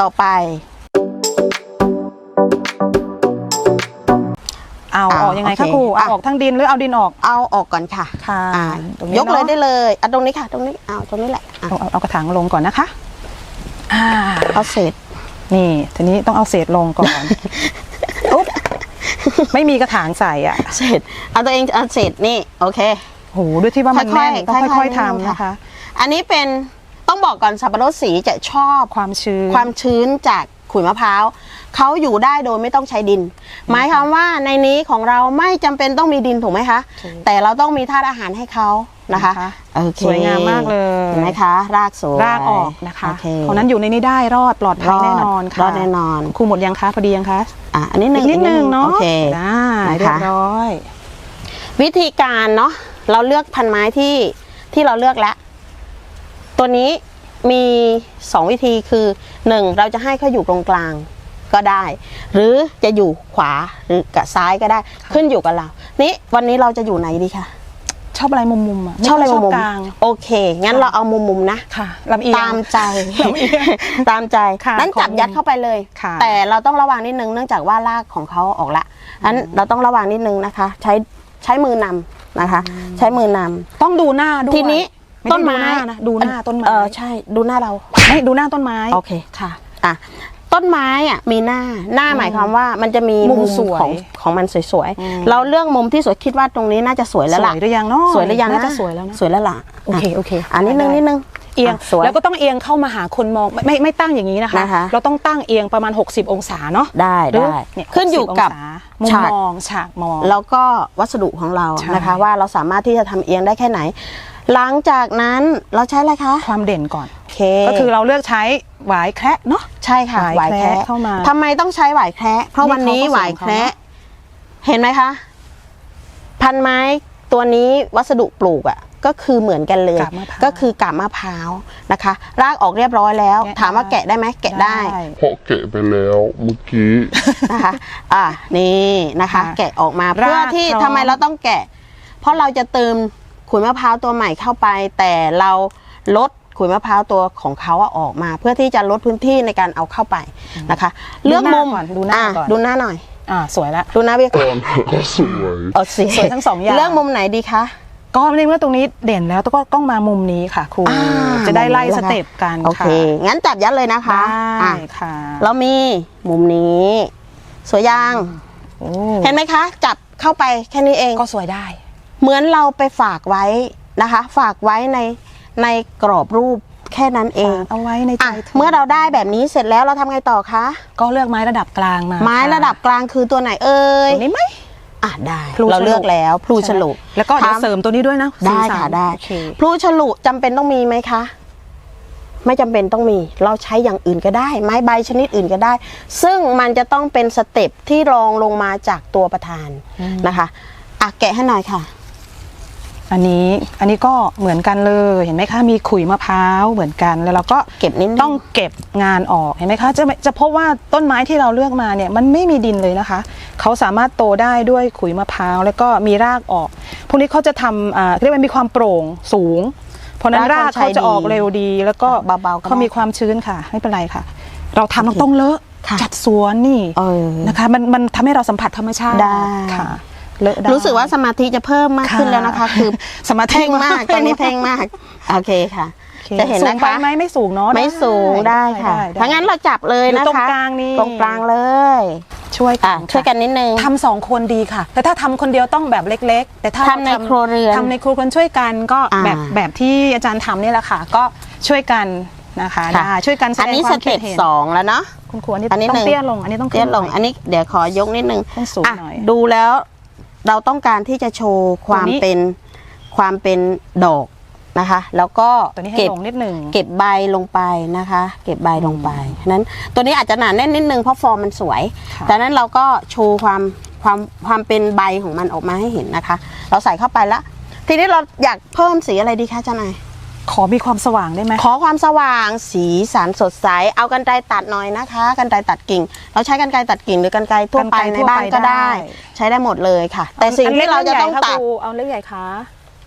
ต่อไป เอาอ่าออกยังไงโอคะเคครูเอาอะออกทั้งดินหรือเอาดินออกเอาออกก่อนค่ะค่ะอ่าตรงนี้ยกเลยเนอะได้เลยอะตรงนี้ค่ะ ตรงนี้เอาตรงนี้แหละอะเอาเอาเอากระถางลงก่อนนะคะอ่าเอาเศษนี่ ทีนี้ต้องเอาเศษลงก่อนอุ๊บไม่มีกระถางใส่อะ เศษเอาตัวเองเอาเศษนี่ โอเคโหด้วยที่ว่ามันค่อยแน่นๆต้องค่ค่ออยยๆๆทำนะคะ อันนี้เป็น ต้องบอกก่อนสับปะรดสีจะชอบความชื้น ความชื้นจากขุยมะพร้าวเขาอยู่ได้โดยไม่ต้องใช้ดิน หมายความว่าในนี้ของเราไม่จำเป็นต้องมีดินถูกไหมคะ แต่เราต้องมีธาตุอาหารให้เขานะคะโอเคสวยงามมากเลยเห็นไหมคะรากสวยรากออกนะคะโอเคเพราะนั้นอยู่ในนี้ได้รอดปลอดภัยแน่นอนค่ะรอดแน่นอนครูหมดยังคะพอดียังคะอะอันนี้หนึ่อีงกนิดนึงเนาะโอเคได้นะคะเรียบร้อย วิธีการเนาะเราเลือกพันไม้ที่ที่เราเลือกแล้ว ตัวนี้มีสองวิธีคือหนึ่งเราจะให้เขาอยู่ตรงกลางก็ได้ หรือจะอยู่ขวาหรือกับซ้ายก็ได้ ขึ้นอยู่กับเรา นี่วันนี้เราจะอยู่ไหนดีคะชอบอะไรมุมๆอะม่ชอบอะไรชอบมุมกลางๆโอเค งั้นเราเอามุมมุมๆนะค่ะลำเอียงตามใจลำเอียงตามใจค่ะนั้นจับของยัดเข้าไปเลยค่ะแต่เราต้องระวังนิดนึงเนื่องจากว่ารากของเขาออกละนั้นเราต้องระวังนิดนึงนะคะ ใช้ใช้มือนำนะคะ ใช้มือนำต้องดูหน้าด้วยทีนี้ไม่ ต้นได้ไม้ดูหน้านะดูหน้าต้นไม้เออใช่ดูหน้าเราไม่ดูหน้าต้นไม้โอเคค่ะอะต้นไม้อะมีหน้าหน้าหมายความว่ามันจะมีมุมสวยของของมันสวยอืมๆเราเลือกมุมที่สวยคิดว่าตรงนี้น่าจะสวยสแล้ววล่ะยหรือยังเนาะสวยหรือยังน่านะจะสวยแล้วนะสวยแล้วล่ะโอเคโอเคอันนี้นึงได้นิดนึงเอียงะสวยแล้วก็ต้องเอียงเข้ามาหาคนมองไม่ไม่ไม่ตั้งอย่างนี้นะคะนะคะ เราต้องตั้งเอียงประมาณ 60 องศาเนาะได้หรือได้เนี่ยขึ้นอยู่60กับงศามุมฉากมองฉากมองแล้วก็วัสดุของเราใช่นะคะว่าเราสามารถที่จะทำเอียงได้แค่ไหน หลังจากนั้นเราใช้อะไรคะความเด่นก่อน โอเคก็คือเราเลือกใช้หวายแคระเนาะ ใช่ค่ะหหวาวายยแคแคระระเข้ามาทำไมต้องใช้หวายแคระเพราะนี่วันนี้เขาผสมหวายแคระเขาเนอะเห็นไหมคะ พันไม้ตัวนี้วัสดุปลูกอะ่ะก็คือเหมือนกันเลยกาบมะพร้าวก็คือกาบมะพร้าวนะคะ รากออกเรียบร้อยแล้วแกะถามว่าได้แกะได้ไหมแกะได้เพราะแกะไปแล้วเมื่อกี้นะคะ อ่านี่นะคะค่ะแกะออกมารากเพื่อที่พร้อมทำไมเราต้องแกะ เพราะเราจะเติม ขุยมะพร้าวตัวใหม่เข้าไป แต่เราลดขุยมะพร้าวตัวของเขาอะออกมา เพื่อที่จะลดพื้นที่ในการเอาเข้าไปนะคะ เลือกมุมดูหน้าก่อนะดูหน้าหน่อยอ่าสวยละดูหน้าพี่ตอนก็สวยเอาสิสวยทั้งสองอย่างเลือกมุมไหนดีคะก็ในเมื่อตรงนี้เด่นแล้วก็ต้องมามุมนี้ค่ะครูอ่าจะได้ไล่มุมนี้สแล้วค่ะเต็ปกันโอเคค่ะงั้นจับยัดเลยนะคะได้อะค่ะเรามีมุมนี้ สวยยังโอ้เห็นไหมคะ จับเข้าไปแค่นี้เองก็สวยได้ เหมือนเราไปฝากไว้นะคะ ฝากไว้ในในกรอบรูปแค่นั้นเองเอาไว้ในใจอะธเมื่อเราได้แบบนี้เสร็จแล้วเราทำไงต่อคะ ก็เลือกไม้ระดับกลางมา ไม้ค่ระดับกลางคือตัวไหนเอ่ยตัวนี้ไหมอะได้พลูเราฉลุเลือกแล้วพลูฉลุแล้วก็เดี๋ยวถามเสริมตัวนี้ด้วยนะได้สีสันค่ะได้โอเคพลูฉลุจำเป็นต้องมีไหมคะไม่จำเป็นต้องมี เราใช้อย่างอื่นก็ได้ ไม้ใบชนิดอื่นก็ได้ ซึ่งมันจะต้องเป็นสเต็ปที่รองลงมาจากตัวประธานนะคะอะแกะให้หน่อยค่ะ อันนี้อันนี้ก็เหมือนกันเลยเห็นไหมคะมีขุยมะพร้าวเหมือนกันแล้วเราก็เก็บนิดนึง ต้องเก็บงานออกเห็นไหมคะจะจะพบว่าต้นไม้ที่เราเลือกมาเนี่ยมันไม่มีดินเลยนะคะ เขาสามารถโตได้ด้วยขุยมะพร้าวแล้วก็มีรากออก พวกนี้เขาจะทำอ่าเรียกว่ามีความโปร่งสูง เพราะฉะนั้นรารากกเขาจะเขาใช้ดีออกเร็วดี แล้วก็เบาๆก็ได้ เขามีความชื้นค่ะ ไม่เป็นไรค่ะ เราทำต้องต้องเลอะค่ะจัดสวนนี่เออ นะคะมันมันทำให้เราสัมผัสธรรมชาติได้ ค่ะ เลอะได้รู้สึกว่าสมาธิจะเพิ่มมากขึ้นแล้วนะคะ คือสมาธิเพ่งมากตอนนี้เพ่งมากโอเคค่ะโอคจะเห็นสูนะงไปคะไหมไม่สูงเนาะไม่สูงได้ค่ะได้ได้ถ้างั้นเราจับเลยอยู่นะคะตรงกลางนี่ตรงกลางเลยช่วยกัอะนช่วยกันนิดนึงทำสองคนดีค่ะ แต่ถ้าทำคนเดียวต้องแบบเล็ก ๆ แต่ถ้าทำในครัวเรือนทำในครัวเรือนช่วยกันก็อ่าแบบแบบที่อาจารย์ทำนี่แหละค่ะ ก็ช่วยกันนะคะค่ะได้ช่วยกันแสอันดงนี้คสวามคิเต็ดปเห็นสองแล้วเนาะคุณครูอันนี้อันนี้ต้อหนึ่งงเตี้ยลงอันนี้ต้องเตี้ยลงขึ้อันนี้เดี๋ยวขอยกนิดนึงต้องสูงอะหน่อยดูแล้ว เราต้องการที่จะโชว์ความตัวนี้ เป็นความเป็นดอกนะคะ แล้วก็ตัวนี้ให้เก็บลงนิดหนึ่ง เก็บใบลงไปนะคะ เก็บใบลงไปฉะนั้นตัวนี้อาจจะหนาแน่นนิดนึงเพราะฟอร์มมันสวยค่ะแต่นั้นเราก็โชว์ความความความเป็นใบของมันออกมาให้เห็นนะคะ เราใส่เข้าไปละทีนี้เราอยากเพิ่มสีอะไรดีคะเจ้านาย ขอมีความสว่างได้ไหมขอความสว่างสีสันสดใส เอากันไกรตัดหน่อยนะคะกันไกรตัดกิ่ง เราใช้กันไกรตัดกิ่งหรือกันไกรทั่วไปกรรไกรในทั่วบ้านไปก็ได้ได้ ใช้ได้หมดเลยค่ะ แต่สิ่งที่เราจะต้องตัดเอาเล็กใหญ่คะ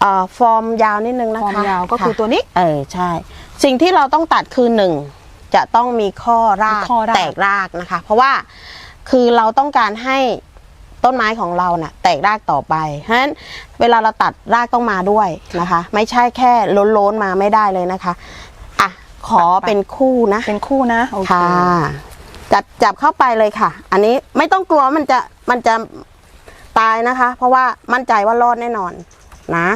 เอ่อฟอร์มยาวนิดนึงนะความคะยาวก็คือค่ะตัวนี้เออใช่ สิ่งที่เราต้องตัดคือหนึ่งจะต้องมีข้อรากมีข้อรากแตกรากนะคะ เพราะว่าคือเราต้องการให้ ต้นไม้ของเราน่ะแตกรากต่อไปเพราะฉะนั้นเวลาเราตัดรากต้องมาด้วยนะคะ ไม่ใช่แค่ล้นๆมาไม่ได้เลยนะคะอะขอเป็นคู่นะเป็นคู่นะโอเคค่ะจับจับเข้าไปเลยค่ะ อันนี้ไม่ต้องกลัวมันจะมันจะตายนะคะ เพราะว่ามั่นใจว่ารอดแน่นอนนะ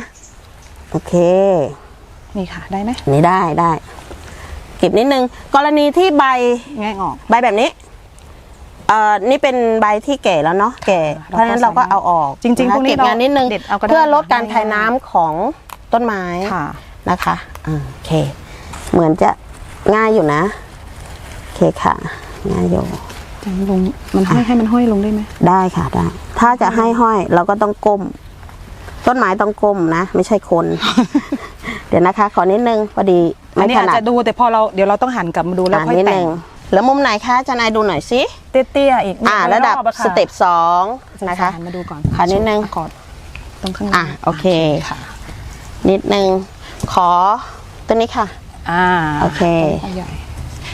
โอเค นี่ค่ะได้ไหมอันนี้ได้ได้เก็บนิดนึง กรณีที่ใบแง่ออก ใบแบบนี้ เอ่อนี่เป็นใบที่แก่แล้วเนาะแก่เราก็เพราะฉะนั้นเราก็เอาออกจริงๆะคะพวกนี้เก็บงานนิดนึงเราเด็ดเอาก็ได้ เพื่อลดการได้คายน้ำของต้นไม้ ค่ะ นะคะอ่าโอเค เหมือนจะง่ายอยู่นะ โอเคค่ะ ง่ายอยู่จะลงมันให้ให้มันห้อยลงได้ไหมได้ค่ะได้ ถ้าจะให้ห้อยเราก็ต้องก้ม ต้นไม้ต้องก้มนะ ไม่ใช่คน เดี๋ยวนะคะ ขอนิดนึงพอดีอัไม่นนี้ถอาจนัดจะดูแต่พอเราเดี๋ยวเราต้องหันกลับมาดูแล้วอ่าค่อยนิดแต่นึงง แล้วมุมไหนคะอาจารย์นายดูหน่อยสิเตี้ยๆอีกอ่าหนึ่งระดับออะค่ะสเต็ปสองนะคะหันมาดูก่อนขอนิดนึงกอดตรงข้างหอะน้าโอเคค่ะ นิดนึงขอตัวนี้ค่ะ อ่าโอเคต้นใหญ่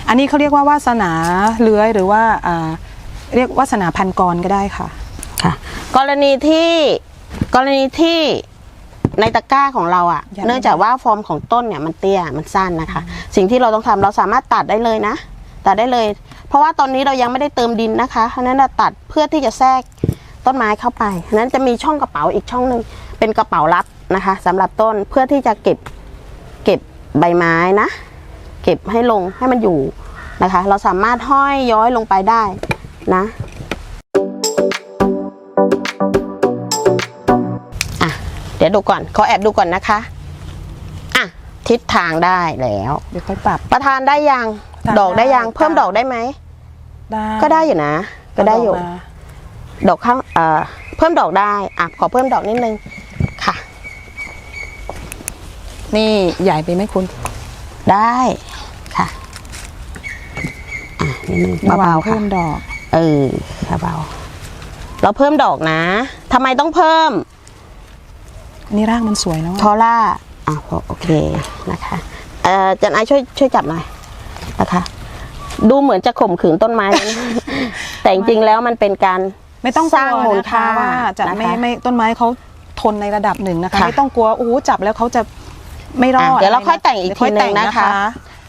อันนี้เขาเรียกว่าวาสนาเลื้อยหรือว่าอ่าเรียกวาสนาพันกรก็ได้ค่ะค่ะ กรณีที่กรณีที่ในตะกร้าของเราอะ่ะยังเนื่องจากว่าฟอร์มของต้นเนี่ยมันเตี้ยมันสั้นนะคะ สิ่งที่เราต้องทำเราสามารถตัดได้เลยนะ ตัดได้เลย เพราะว่าตอนนี้เรายังไม่ได้เติมดินนะคะเพราะฉะนั้นเราตัดเพื่อที่จะแทรกต้นไม้เข้าไปเพราะฉะนั้นจะมีช่องกระเป๋าอีกช่องหนึ่งเป็นกระเป๋าลับนะคะสำหรับต้นเพื่อที่จะเก็บเก็บใบไม้นะ เก็บให้ลงให้มันอยู่นะคะ เราสามารถห้อยย้อยลงไปได้นะอะเดี๋ยวดูก่อนขอแอบดูก่อนนะคะอะทิศทางได้แล้ว เดี๋ยวค่อยปรับประธานได้ยังทาน ดอกได้ยังได้เพิ่มค่ะดอกได้ไหมได้ก็ได้อยู่นะ ก็ได้อยู่มาดอกข้างเอ่อเพิ่มดอกได้อะขอเพิ่มดอกนิดนึงค่ะ นี่ใหญ่ไปไหมคุณ ได้ค่ะอะนิดนึงระหว่างเบาๆค่ะเพิ่มดอก เออเบาๆเราเพิ่มดอกนะทำไมต้องเพิ่ม นี่รากมันสวยแล้วอะทอร่าอะพอโอเคนะคะ เอ่อจันไอช่วยช่วยจับหน่อย นะคะ ดูเหมือนจะข่มขืนต้นไม้นะแต่จริงๆแล้วมันเป็นการไม่ต้องสร้างกลัวมูลนะะค่าว่าจะนะคะไม่ไม่ต้นไม้เขาทนในระดับหนึ่งนะคะ ค่ะ ไม่ต้องกลัวโอ้โหจับแล้วเขาจะไม่รออะดเดี๋ยวเราะค่อยแต่งอีกเดี๋วทีหนึ่งนะคะ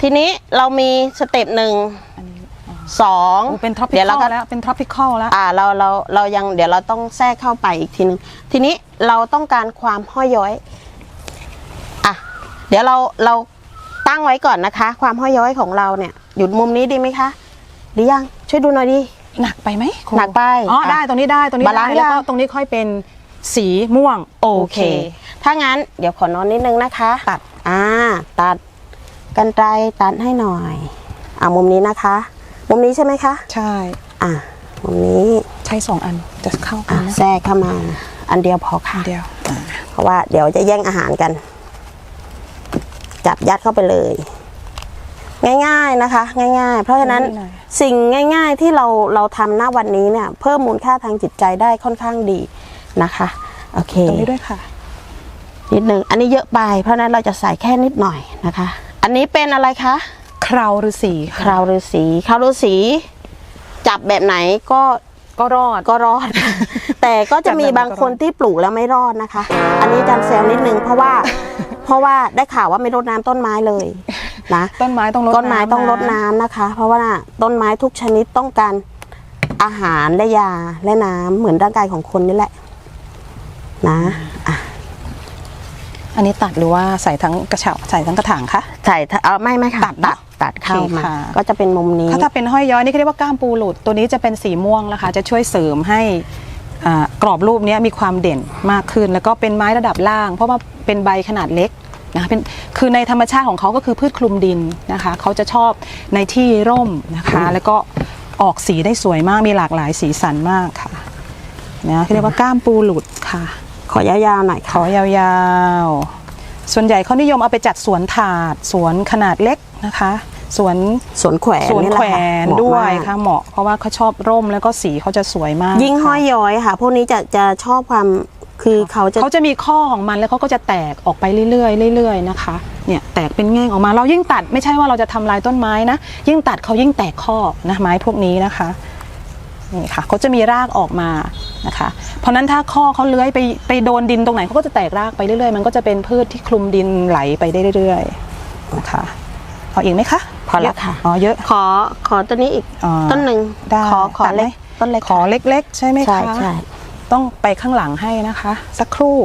ทีนี้เรามีสเต็ปหนึ่งอันนี้อ๋อสองโอ้เป็นท็อปพิเดี๋ยวคเราอก็ลแล้วเป็นท็อปพิคอลแล้วอ่าเราเราเรายังเดี๋ยวเราต้องแทรกเข้าไปอีกทีหนึงทีนี้เราต้องการความห้อยย้อยอะเดี๋ยวเราเรา ตั้งไว้ก่อนนะคะ ความห้อยย้อยของเราเนี่ยอยู่มุมนี้ดีไหมคะดียังช่วยดูหน่อยดิหนักไปไหมครูหนักไปอ๋ออะได้ตรงนี้ได้ตรงนี้บาลานซ์ได้แล้วก็ยังตรงนี้ค่อยเป็นสีม่วงโอเค ถ้างั้นเดี๋ยวขอนอนนิดนึงนะคะ ตัดอ่าตัดกันไกรตัดให้หน่อยอ่ามุมนี้นะคะ มุมนี้ใช่ไหมคะ ใช่อ่ามุมนี้ใช้สองอันจะเข้ากัอะนนะแทรกเข้ามา อันเดียวพอค่ะเดียวอ่าเพราะว่าเดี๋ยวจะแย่งอาหารกัน จับยัดเข้าไปเลย ง่ายๆนะคะ ง่าย ๆ เพราะฉะนั้นสิ่งง่าย ๆ ที่เราเราทำหน้าวันนี้เนี่ย เพิ่มมูลค่าทางจิตใจได้ค่อนข้างดีนะคะโอเคตรงนี้ด้วยค่ะ นิดนึงอันนี้เยอะไป เพราะฉะนั้นเราจะใส่แค่นิดหน่อยนะคะ อันนี้เป็นอะไรคะคราวฤาษีคราวฤาษีคราวฤาษีจับแบบไหนก็ก็รอดก็รอด แต่ก็จะมีจับแบบไหนก็รอดบางคนที่ปลูกแล้วไม่รอดนะคะ อันนี้อาจันแซวนิดนึงเพราะว่าเพ ราะว่าได้ข่าวว่าไม่รดน้ำต้นไม้เลยนะต้นไม้ต้องรดต้นไม้ต้องรดะน้ำนะคะ เพราะว่าต้นไม้ทุกชนิดต้องการอาหารและยาและน้ำเหมือนร่างกายของคนนี่แหละ นะอะอันนี้ตัดหรือว่าใส่ทั้งกระเฉาใส่ทั้งกระถางคะ ใส่ถ้าเอาไม่ไม่ค่ะตัดเนตัอะดตัดเข้าโอเคมาค่ะ ก็จะเป็นมุมนี้ ถ้าถ้าเป็นห้อยย้อยนี่เขาเรียกว่าก้ามปูหลุด ตัวนี้จะเป็นสีม่วงนะคะ จะช่วยเสริมให้อ่ากรอบรูปเนี้ยมีความเด่นมากขึ้น แล้วก็เป็นไม้ระดับล่าง เพราะว่าเป็นใบขนาดเล็ก นะคะเป็นคือในธรรมชาติของเขาก็คือพืชคลุมดินนะคะเขาจะชอบในที่ร่มนะคะ แล้วก็ออกสีได้สวยมากมีหลากหลายสีสันมากค่ะนะเขาเรียกว่าก้ามปูหลุดค่ะ ขอยาวๆหน่อยขค่ะอยาวๆ ส่วนใหญ่เขานิยมเอาไปจัดสวนถาด สวนขนาดเล็กนะคะสวนสวนแขวนสวนนี่แขแหละวค่ะนเหมาะด้วยมากค่ะเหมาะเพราะว่าเขาชอบร่มแล้วก็สีเขาจะสวยมาก ยิ่งห้อยค่ะย้อยค่ะ พวกนี้จะจะชอบความ คือเขาจะเขาจะมีข้อของมันแล้วเขาก็จะแตกออกไปเรื่อยๆเรื่อยๆนะคะเนี่ยแตกเป็นแง่งออกมาเรายิ่งตัดไม่ใช่ว่าเราจะทำลายต้นไม้นะยิ่งตัดเขายิ่งแตกข้อนะไม้พวกนี้นะคะนี่ค่ะเขาจะมีรากออกมานะคะ เพราะฉะนั้นถ้าข้อเขาเลื้อยไปไปโดนดินตรงไหนเขาก็จะแตกรากไปเรื่อยๆ มันก็จะเป็นพืชที่คลุมดินไหลไปได้เรื่อยๆนะคะเอาอีกไหมคะพอแล้วค่ะอ๋อเยอะขอขอต้นนี้อีกอ๋อต้นหนึ่งได้ขอขอตัดไหมเล็กต้นเล็กขอเล็กๆ ใช่ไหมคะใช่ใช่ ต้องไปข้างหลังให้นะคะ สักครู่